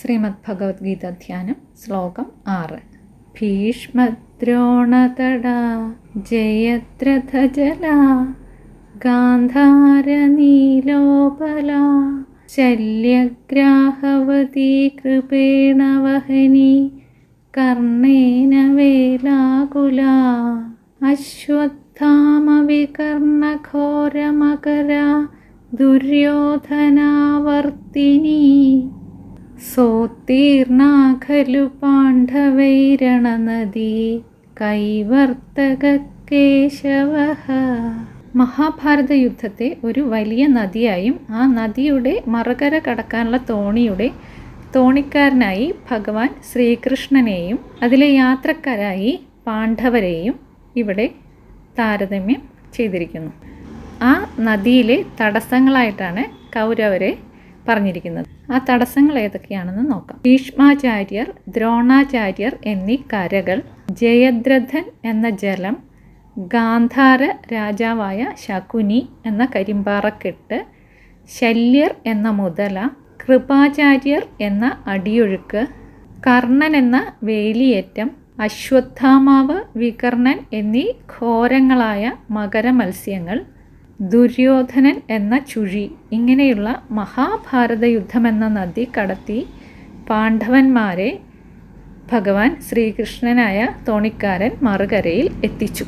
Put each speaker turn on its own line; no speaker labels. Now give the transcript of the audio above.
ശ്രീമദ് ഭഗവത്ഗീത ധ്യാനം ശ്ലോകം ആറ്. ഭീഷ്മദ്രോണതട ജയദ്രഥജല ഗാന്ധാരനീലോപല ശല്യഗ്രാഹവതി കൃപേണ വഹനി കർണേന വേലാകുല അശ്വത്ഥാമവികർണഘോരമകര ദുര്യോധനാവർത്തിനി സോത്തീർണ ഖലു പാണ്ഡവൈരണനദി കൈവർത്തക കേശവ മഹാഭാരത യുദ്ധത്തെ ഒരു വലിയ നദിയായും ആ നദിയുടെ മറകര കടക്കാനുള്ള തോണിയുടെ തോണിക്കാരനായി ഭഗവാൻ ശ്രീകൃഷ്ണനെയും അതിലെ യാത്രക്കാരായി പാണ്ഡവരെയും ഇവിടെ താരതമ്യം ചെയ്തിരിക്കുന്നു. ആ നദിയിലെ തടസ്സങ്ങളായിട്ടാണ് കൗരവരെ പറഞ്ഞിരിക്കുന്നത്. ആ തടസ്സങ്ങൾ ഏതൊക്കെയാണെന്ന് നോക്കാം. ഭീഷ്മാചാര്യർ ദ്രോണാചാര്യർ എന്നീ കരകൾ ജയദ്രഥൻ എന്ന ജലം ഗാന്ധാര രാജാവായ ശകുനി എന്ന കരിമ്പാറക്കെട്ട് ശല്യർ എന്ന മുതല കൃപാചാര്യർ എന്ന അടിയൊഴുക്ക് കർണൻ എന്ന വേലിയേറ്റം അശ്വത്ഥാമാവ് വികർണൻ എന്നീ ഘോരങ്ങളായ മകരമത്സ്യങ്ങൾ ദുര്യോധനൻ എന്ന ചുഴി ഇങ്ങനെയുള്ള മഹാഭാരത യുദ്ധമെന്ന നദി കടത്തി പാണ്ഡവന്മാരെ ഭഗവാൻ ശ്രീകൃഷ്ണനായ തോണിക്കാരൻ മറുകരയിൽ എത്തിച്ചു.